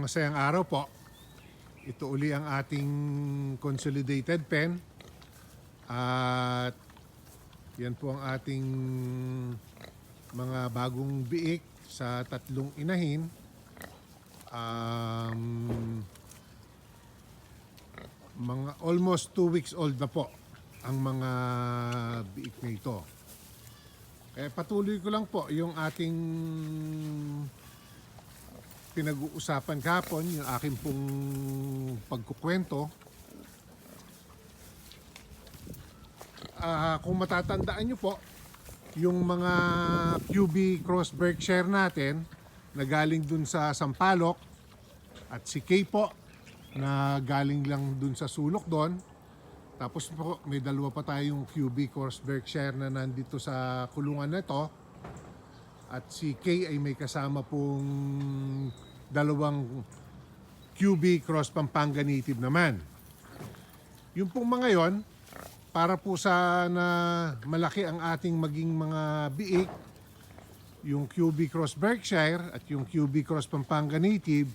masayang araw po. Ito uli ang ating consolidated pen. At yan po ang ating mga bagong biik sa tatlong inahin. Um, mga almost two weeks old na po ang mga biik na ito. Kaya patuloy ko lang po yung ating pinag-uusapan kahapon, yung aking pong pagkukwento. Ah, kung matatandaan nyo po, yung mga QB Cross Berkshire natin na galing dun sa Sampaloc at si Kay po na galing lang dun sa sulok doon. Tapos po, may dalawa pa tayong QB Cross Berkshire na nandito sa kulungan na ito. At si Kay ay may kasama pong dalawang QB Cross Pampanga Native naman. Yung pong mga yon, para po sa na malaki ang ating maging mga biik, yung QB Cross Berkshire at yung QB Cross Pampanga Native,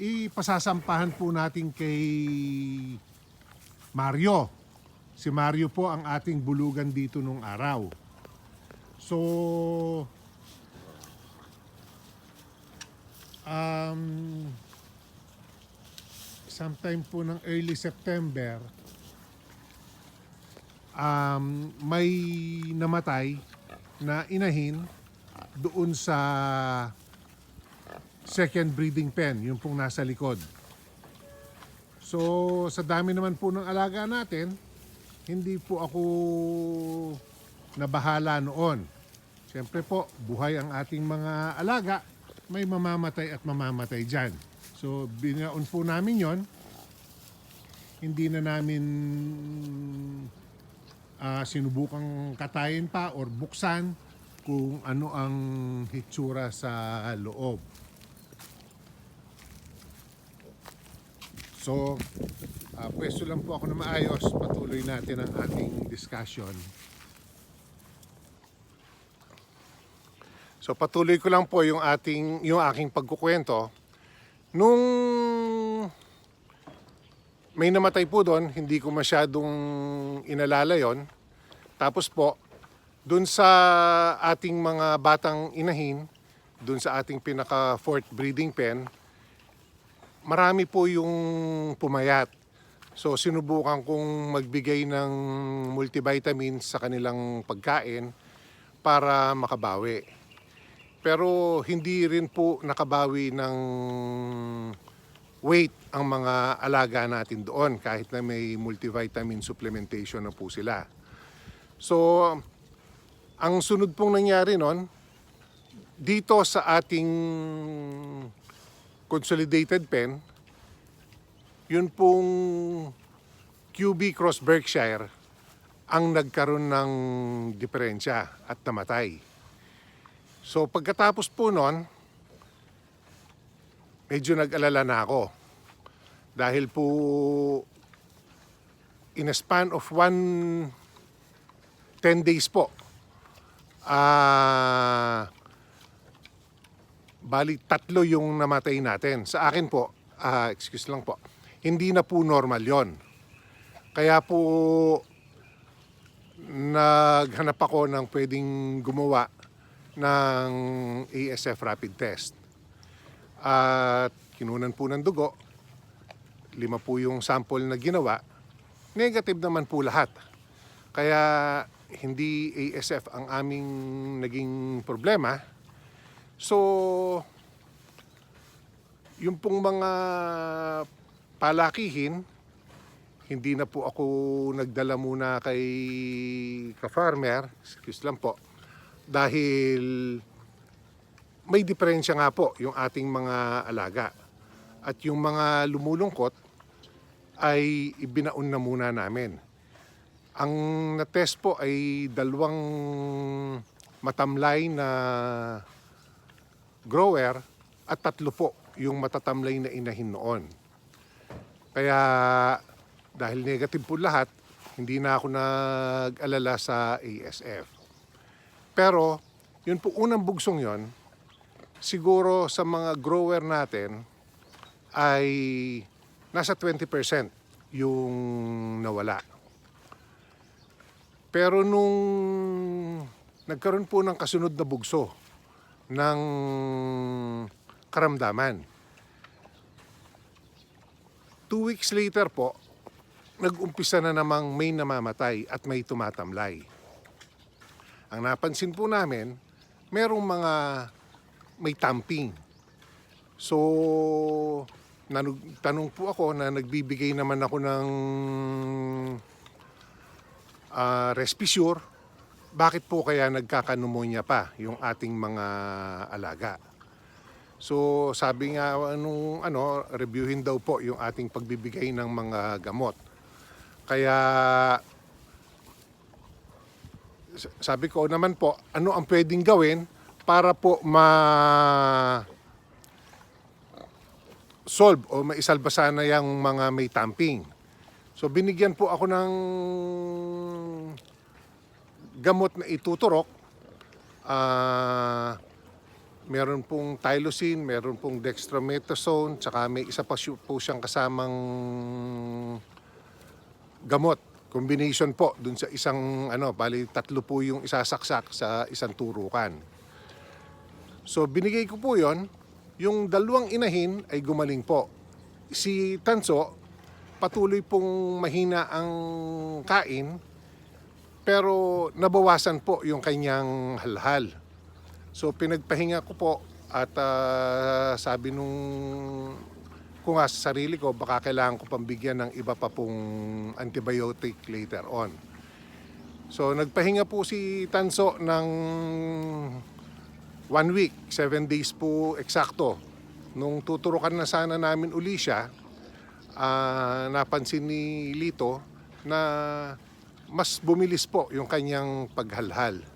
ipasasampahan po natin kay Mario. Si Mario po ang ating bulugan dito nung araw. So, um, sometime po ng early September, um, may namatay na inahin doon sa second breeding pen, yung pong nasa likod. So, sa dami naman po ng alaga natin, hindi po ako nabahala noon. Siyempre po, buhay ang ating mga alaga, may mamamatay at mamamatay dyan. So, binaon po namin yon Hindi na namin ah, sinubukang katayin pa or buksan kung ano ang hitsura sa loob. So, uh, pwesto lang po ako na maayos. Patuloy natin ang ating discussion. So, patuloy ko lang po yung ating yung aking pagkukwento. Nung may namatay po doon, hindi ko masyadong inalala yon. Tapos po, doon sa ating mga batang inahin, doon sa ating pinaka fourth breeding pen, marami po yung pumayat. So sinubukan kong magbigay ng multivitamins sa kanilang pagkain para makabawi. Pero hindi rin po nakabawi ng weight ang mga alaga natin doon kahit na may multivitamin supplementation na po sila. So ang sunod pong nangyari noon dito sa ating consolidated pen, yun pong QB Cross Berkshire ang nagkaroon ng diferensya at namatay. So pagkatapos po nun, medyo nag-alala na ako. Dahil po in a span of one 10 days po, ah Bali, tatlo yung namatay natin. Sa akin po, ah, excuse lang po, hindi na po normal yon. Kaya po, naghanap ako ng pwedeng gumawa ng ASF rapid test. At kinunan po ng dugo, lima po yung sample na ginawa, negative naman po lahat. Kaya hindi ASF ang aming naging problema, So, yung pong mga palakihin, hindi na po ako nagdala muna kay ka-farmer, excuse lang po, dahil may diferensya nga po yung ating mga alaga. At yung mga lumulungkot ay ibinaon na muna namin. Ang na-test po ay dalawang matamlay na grower at tatlo po yung matatamlay na inahin noon. Kaya dahil negative po lahat, hindi na ako nag-alala sa ASF. Pero yun po unang bugsong yon, siguro sa mga grower natin, ay nasa 20% yung nawala. Pero nung nagkaroon po ng kasunod na bugso ng karamdaman, two weeks later po, nag-umpisa na namang may namamatay at may tumatamlay. Ang napansin po namin, merong mga may tamping. So, nanug, tanong po ako na nagbibigay naman ako ng ah, Respisure, bakit po kaya nagkakanumonya pa yung ating mga alaga? So sabi nga nung ano, reviewin daw po yung ating pagbibigay ng mga gamot. Kaya sabi ko naman po, ano ang pwedeng gawin para po ma solve o maisalba sana yung mga may tamping. So binigyan po ako ng gamot na ituturok. Ah, meron pong tylosin, meron pong dextromethasone, tsaka may isa pa po siyang kasamang gamot. Combination po dun sa isang ano, bali tatlo po yung isasaksak sa isang turukan. So binigay ko po 'yon. Yung dalawang inahin ay gumaling po. Si Tanso patuloy pong mahina ang kain pero nabawasan po yung kanyang halhal. So pinagpahinga ko po at ah, sabi nung ko nga sa sarili ko baka kailangan ko pambigyan ng iba pa pong antibiotic later on. So nagpahinga po si Tanso ng one week, seven days po eksakto. Nung tuturukan na sana namin uli siya, ah, napansin ni Lito na mas bumilis po yung kanyang paghalhal.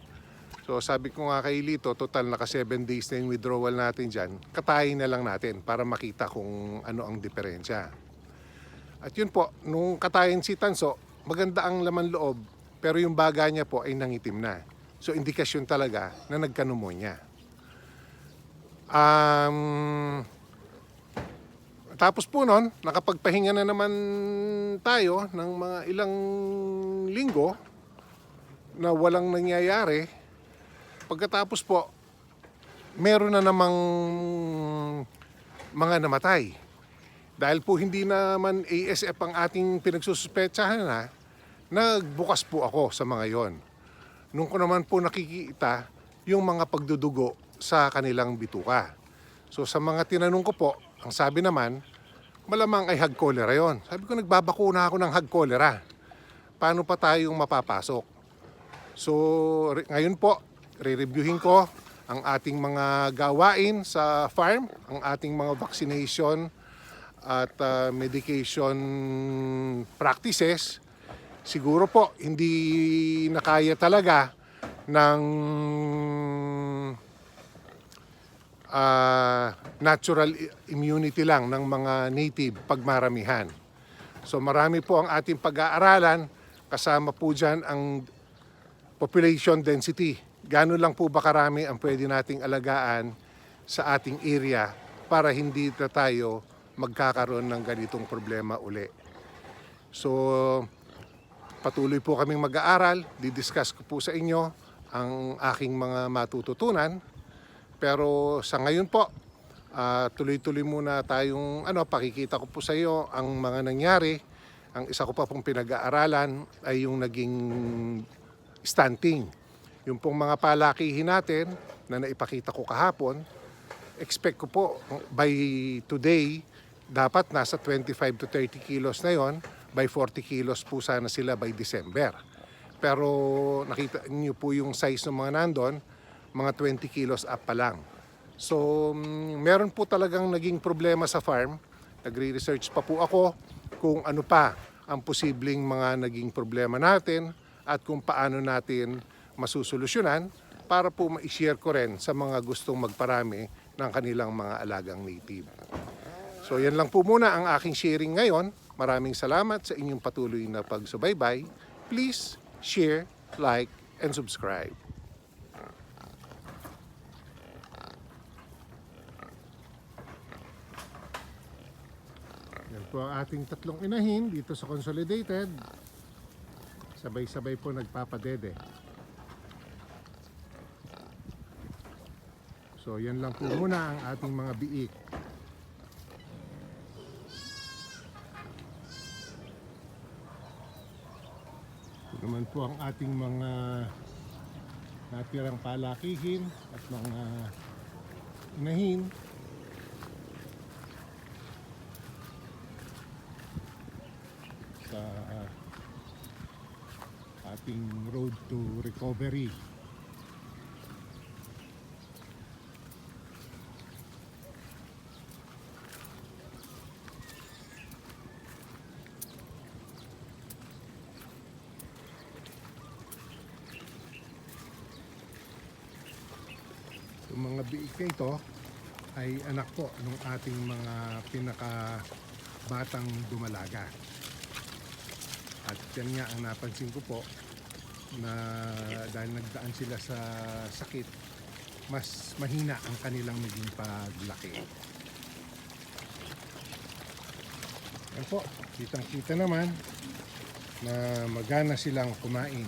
So sabi ko nga kay Lito, total naka 7 days na yung withdrawal natin dyan, katayin na lang natin para makita kung ano ang diferensya. At yun po, nung katayin si Tanso, maganda ang laman loob, pero yung baga niya po ay nangitim na. So indikasyon talaga na nagkanumonya. Um, tapos po nun, nakapagpahinga na naman tayo ng mga ilang linggo na walang nangyayari. Pagkatapos po, meron na namang mga namatay. Dahil po hindi naman ASF ang ating pinagsususpetsahan na, nagbukas po ako sa mga yon. Nung ko naman po nakikita yung mga pagdudugo sa kanilang bituka. So sa mga tinanong ko po, ang sabi naman, malamang ay hag cholera yon. Sabi ko, nagbabakuna ako ng hag cholera. Paano pa tayong mapapasok? So ngayon po, re-reviewin ko ang ating mga gawain sa farm, ang ating mga vaccination at uh, medication practices. Siguro po, hindi nakaya talaga ng ah, natural immunity lang ng mga native pagmaramihan. So marami po ang ating pag-aaralan, kasama po dyan ang population density. Gano'n lang po ba karami ang pwede nating alagaan sa ating area para hindi na tayo magkakaroon ng ganitong problema uli. So, patuloy po kaming mag-aaral, didiscuss ko po sa inyo ang aking mga matututunan. Pero sa ngayon po, ah, tuloy-tuloy muna tayong ano, pakikita ko po sa iyo ang mga nangyari. Ang isa ko pa pong pinag-aaralan ay yung naging stunting. Yung pong mga palakihin natin na naipakita ko kahapon, expect ko po by today, dapat nasa 25 to 30 kilos na yon by 40 kilos po sana sila by December. Pero nakita niyo po yung size ng mga nandon, mga 20 kilos up pa lang. So, mm, meron po talagang naging problema sa farm. Nagre-research pa po ako kung ano pa ang posibleng mga naging problema natin at kung paano natin masusolusyonan para po ma-share ko rin sa mga gustong magparami ng kanilang mga alagang native. So yan lang po muna ang aking sharing ngayon. Maraming salamat sa inyong patuloy na pagsubaybay. Please share, like, and subscribe. po ang ating tatlong inahin dito sa Consolidated. Sabay-sabay po nagpapadede. So yan lang po muna ang ating mga biik. Ito naman po ang ating mga natirang palakihin at mga inahin. sa ating road to recovery. Yung mga biik na ito ay anak po ng ating mga pinaka batang dumalaga. At yan nga ang napansin ko po na dahil nagdaan sila sa sakit, mas mahina ang kanilang naging paglaki. Yan po, kitang kita naman na magana silang kumain.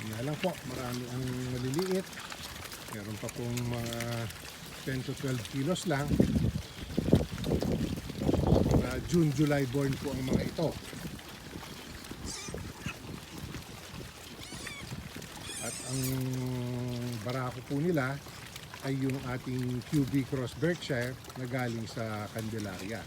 Nga lang po, marami ang maliliit. Meron pa pong mga 10 to 12 kilos lang. Mga June, July born po ang mga ito. At ang barako po nila ay yung ating QB Cross Berkshire na galing sa Candelaria.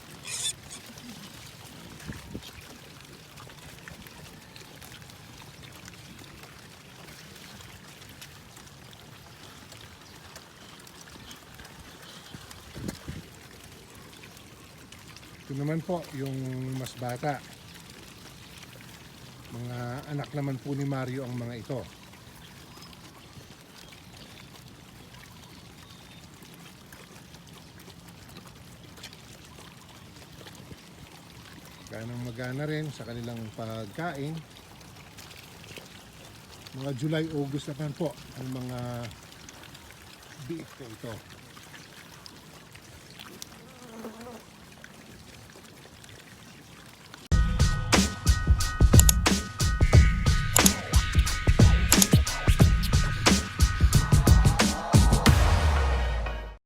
Ito naman po yung mas bata. Mga anak naman po ni Mario ang mga ito. Ganang magana rin sa kanilang pagkain. Mga July, August naman po ang mga biik na ito.